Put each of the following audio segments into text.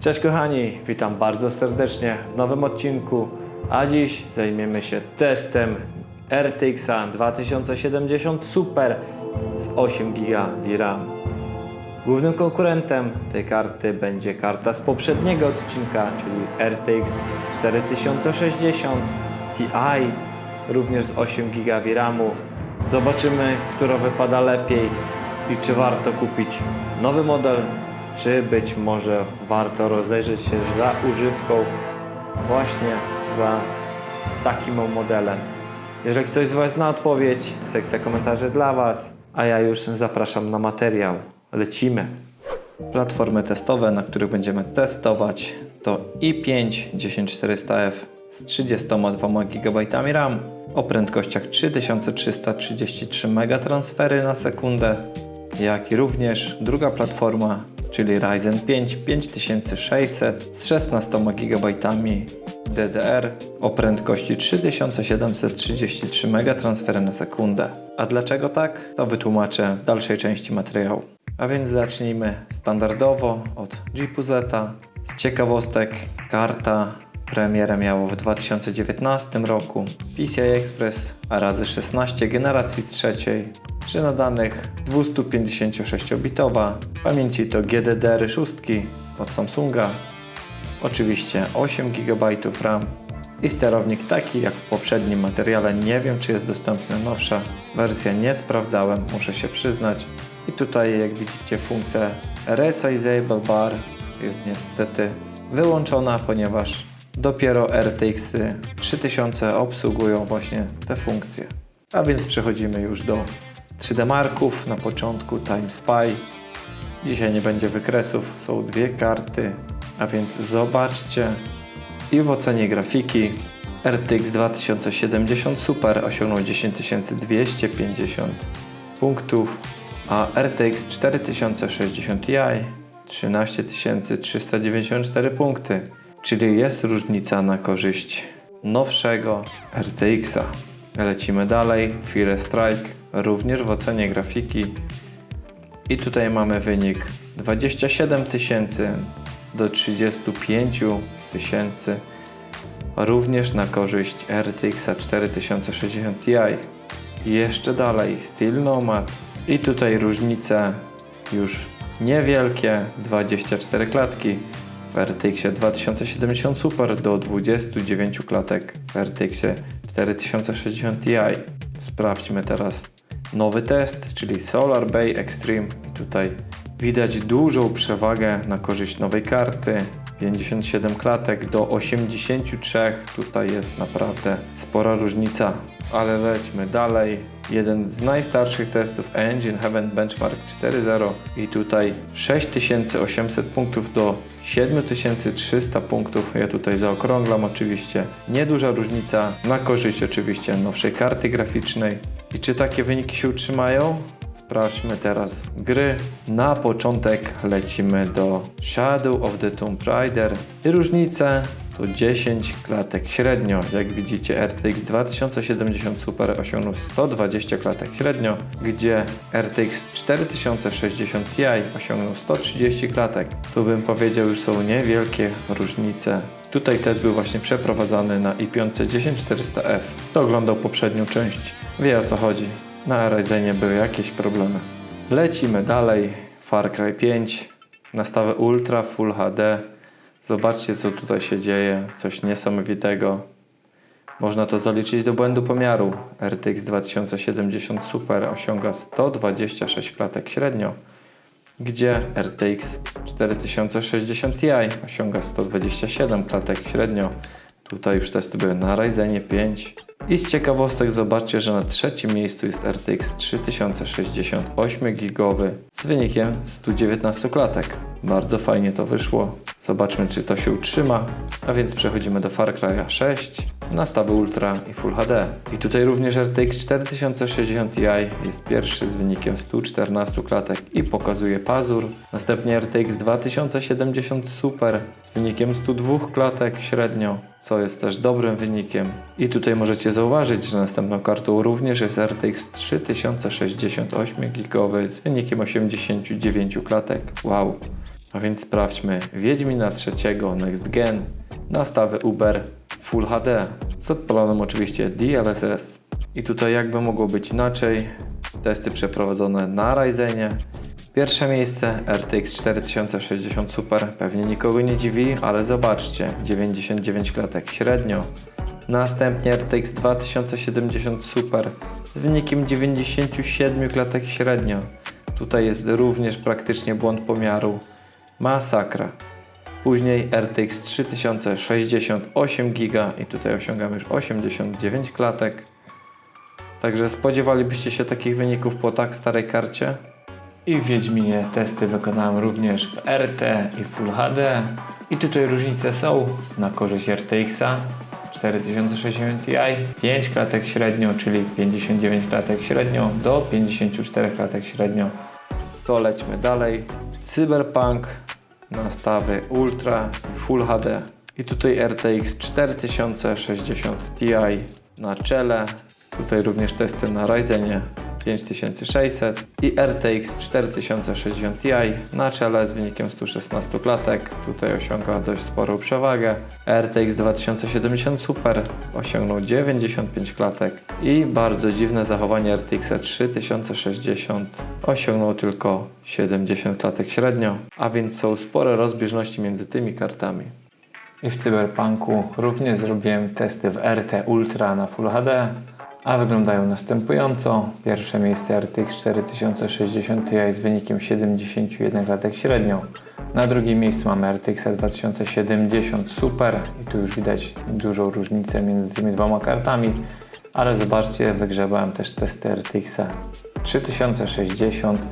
Cześć kochani, witam bardzo serdecznie w nowym odcinku, a dziś zajmiemy się testem RTX 2070 Super z 8 GB VRAM. Głównym konkurentem tej karty będzie karta z poprzedniego odcinka, czyli RTX 4060 Ti, również z 8 GB VRAMu. Zobaczymy, która wypada lepiej i czy warto kupić nowy model, czy być może warto rozejrzeć się za używką właśnie za takim modelem. Jeżeli ktoś z Was zna odpowiedź, sekcja komentarzy dla Was, a ja już zapraszam na materiał. Lecimy. Platformy testowe, na których będziemy testować to i5 10400F z 32 GB RAM o prędkościach 3333 MB na sekundę, jak i również druga platforma, czyli Ryzen 5 5600 z 16 GB DDR o prędkości 3733 MB na sekundę. A dlaczego tak? To wytłumaczę w dalszej części materiału. A więc zacznijmy standardowo od GPU-Z. Z ciekawostek karta premierę miało w 2019 roku. PCI Express a razy 16 generacji trzeciej przy nadanych 256-bitowa. Pamięci to GDDR6 od Samsunga. Oczywiście 8 GB RAM i sterownik taki jak w poprzednim materiale. Nie wiem czy jest dostępna nowsza wersja, nie sprawdzałem, muszę się przyznać. I tutaj jak widzicie funkcja Resizable Bar jest niestety wyłączona, ponieważ dopiero RTX 3000 obsługują właśnie te funkcje. A więc przechodzimy już do 3D Marków. Na początku Time Spy. Dzisiaj nie będzie wykresów, są dwie karty, a więc zobaczcie. I w ocenie grafiki RTX 2070 Super osiągnął 10250 punktów, a RTX 4060 Ti 13394 punkty, czyli jest różnica na korzyść nowszego RTX-a. Lecimy dalej, Fire Strike również w ocenie grafiki i tutaj mamy wynik 27 tysięcy do 35 tysięcy również na korzyść RTX 4060 Ti. I jeszcze dalej Steel Nomad i tutaj różnice już niewielkie, 24 klatki w RTX 2070 Super do 29 klatek w RTX 4060 Ti. Sprawdźmy teraz nowy test, czyli Solar Bay Extreme. I tutaj widać dużą przewagę na korzyść nowej karty. 57 klatek do 83. Tutaj jest naprawdę spora różnica. Ale lećmy dalej. Jeden z najstarszych testów Engine Heaven Benchmark 4.0 i tutaj 6800 punktów do 7300 punktów. Ja tutaj zaokrąglam oczywiście. Nieduża różnica na korzyść oczywiście nowszej karty graficznej. I czy takie wyniki się utrzymają? Sprawdźmy teraz gry. Na początek lecimy do Shadow of the Tomb Raider. I różnice to 10 klatek średnio. Jak widzicie RTX 2070 Super osiągnął 120 klatek średnio, gdzie RTX 4060 Ti osiągnął 130 klatek. Tu bym powiedział już są niewielkie różnice. Tutaj test był właśnie przeprowadzany na i5 10400F. Kto oglądał poprzednią część wie o co chodzi. Na Ryzenie były jakieś problemy. Lecimy dalej. Far Cry 5. Nastawę Ultra Full HD. Zobaczcie co tutaj się dzieje. Coś niesamowitego. Można to zaliczyć do błędu pomiaru. RTX 2070 Super osiąga 126 klatek średnio, gdzie RTX 4060 Ti osiąga 127 klatek średnio. Tutaj już testy były na Ryzenie 5. I z ciekawostek zobaczcie, że na trzecim miejscu jest RTX 3060 8GB z wynikiem 119 klatek. Bardzo fajnie to wyszło. Zobaczmy czy to się utrzyma. A więc przechodzimy do Far Cry 6, nastawy Ultra i Full HD. I tutaj również RTX 4060 Ti jest pierwszy z wynikiem 114 klatek i pokazuje pazur. Następnie RTX 2070 Super z wynikiem 102 klatek średnio, co jest też dobrym wynikiem. I tutaj możecie zauważyć, że następną kartą również jest RTX 3060 8 GB z wynikiem 89 klatek. Wow! A więc sprawdźmy Wiedźmina trzeciego Next Gen, nastawy Uber Full HD z odpalonym oczywiście DLSS. I tutaj jakby mogło być inaczej, testy przeprowadzone na Ryzenie. Pierwsze miejsce RTX 4060 Super, pewnie nikogo nie dziwi, ale zobaczcie, 99 klatek średnio. Następnie RTX 2070 Super z wynikiem 97 klatek średnio. Tutaj jest również praktycznie błąd pomiaru. Masakra. Później RTX 3060 8 GB i tutaj osiągamy już 89 klatek. Także spodziewalibyście się takich wyników po tak starej karcie? I w Wiedźminie testy wykonałem również w RT i Full HD. I tutaj różnice są na korzyść RTX-a 4060 Ti, 5 klatek średnio, czyli 59 klatek średnio do 54 klatek średnio. To lećmy dalej. Cyberpunk, nastawy Ultra Full HD. I tutaj RTX 4060 Ti na czele. Tutaj również testy na Ryzenie 5600 i RTX 4060 Ti na czele z wynikiem 116 klatek. Tutaj osiąga dość sporą przewagę. RTX 2070 Super osiągnął 95 klatek i bardzo dziwne zachowanie RTX 3060 osiągnął tylko 70 klatek średnio, a więc są spore rozbieżności między tymi kartami. I w Cyberpunku również zrobiłem testy w RT Ultra na Full HD, a wyglądają następująco. Pierwsze miejsce RTX 4060 Ti z wynikiem 71 klatek średnio. Na drugim miejscu mamy RTX 2070 Super i tu już widać dużą różnicę między tymi dwoma kartami, ale zobaczcie, wygrzebałem też testy RTX 3060,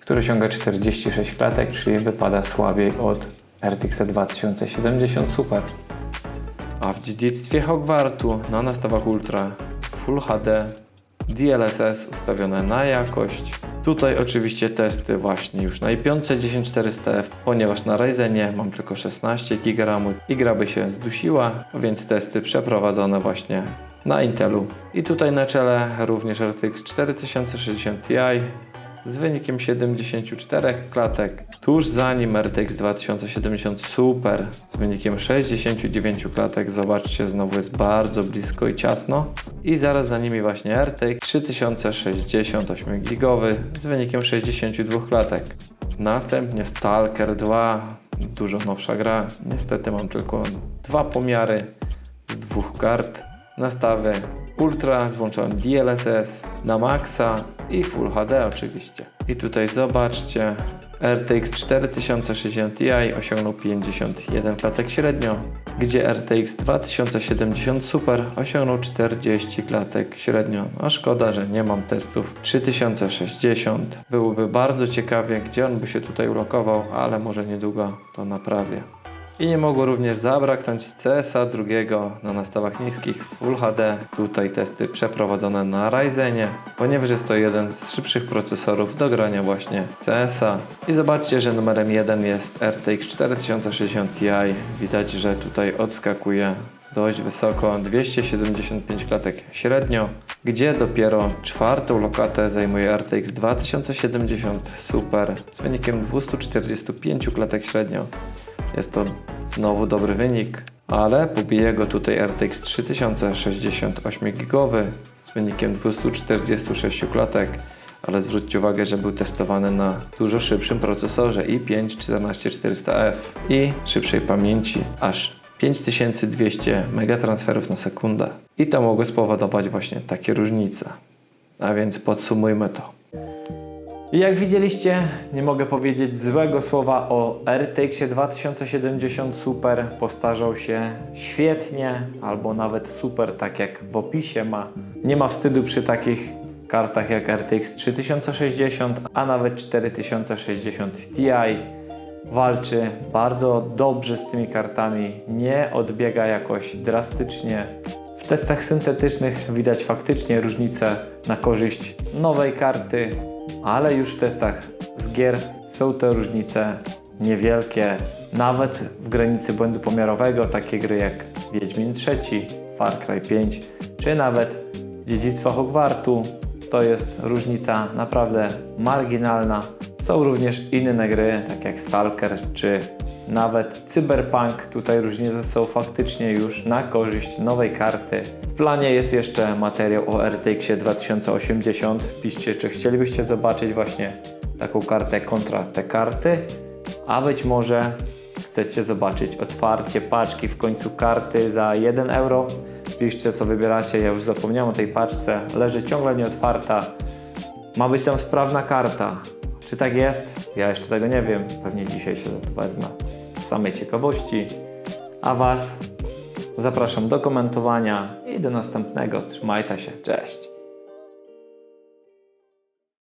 który osiąga 46 klatek, czyli wypada słabiej od RTX 2070 Super. A w dziedzictwie Hogwartu na nastawach Ultra Full HD DLSS ustawione na jakość. Tutaj oczywiście testy właśnie już na i5 10400F, ponieważ na Ryzenie mam tylko 16 GB i gra by się zdusiła, więc testy przeprowadzone właśnie na Intelu. I tutaj na czele również RTX 4060 Ti z wynikiem 74 klatek, tuż za nim RTX 2070 Super z wynikiem 69 klatek. Zobaczcie, znowu jest bardzo blisko i ciasno. I zaraz za nimi właśnie RTX 3060 8 GB z wynikiem 62 klatek. Następnie Stalker 2, dużo nowsza gra. Niestety mam tylko dwa pomiary z dwóch kart. Nastawy Ultra z włączonym DLSS na maksa i Full HD oczywiście. I tutaj zobaczcie, RTX 4060 Ti osiągnął 51 klatek średnio, gdzie RTX 2070 Super osiągnął 40 klatek średnio. A szkoda, że nie mam testów 3060. Byłoby bardzo ciekawie, gdzie on by się tutaj ulokował, ale może niedługo to naprawię. I nie mogło również zabraknąć CS-a drugiego na nastawach niskich Full HD. Tutaj testy przeprowadzone na Ryzenie, ponieważ jest to jeden z szybszych procesorów do grania właśnie CS-a. I zobaczcie, że numerem 1 jest RTX 4060 Ti. Widać, że tutaj odskakuje dość wysoko, 275 klatek średnio, gdzie dopiero czwartą lokatę zajmuje RTX 2070 Super z wynikiem 245 klatek średnio. Jest to znowu dobry wynik, ale pobije go tutaj RTX 3068 GB z wynikiem 246 klatek. Ale zwróćcie uwagę, że był testowany na dużo szybszym procesorze i5 14400F i szybszej pamięci aż 5200 megatransferów na sekundę. I to mogło spowodować właśnie takie różnice. A więc podsumujmy to. I jak widzieliście, nie mogę powiedzieć złego słowa o RTX 2070 Super. Postarzał się świetnie, albo nawet super, tak jak w opisie ma. Nie ma wstydu przy takich kartach jak RTX 3060, a nawet 4060 Ti. Walczy bardzo dobrze z tymi kartami, nie odbiega jakoś drastycznie. W testach syntetycznych widać faktycznie różnicę na korzyść nowej karty, ale już w testach z gier są te różnice niewielkie, nawet w granicy błędu pomiarowego, takie gry jak Wiedźmin III, Far Cry 5, czy nawet Dziedzictwo Hogwartu to jest różnica naprawdę marginalna. Są również inne gry, tak jak Stalker czy nawet Cyberpunk. Tutaj różnice są faktycznie już na korzyść nowej karty. W planie jest jeszcze materiał o RTX 2080. Piszcie, czy chcielibyście zobaczyć właśnie taką kartę kontra te karty, a być może chcecie zobaczyć otwarcie paczki w końcu karty za 1 euro. Piszcie co wybieracie, ja już zapomniałem o tej paczce, leży ciągle nieotwarta. Ma być tam sprawna karta. Czy tak jest? Ja jeszcze tego nie wiem. Pewnie dzisiaj się za to wezmę z samej ciekawości. A Was zapraszam do komentowania i do następnego. Trzymajcie się. Cześć.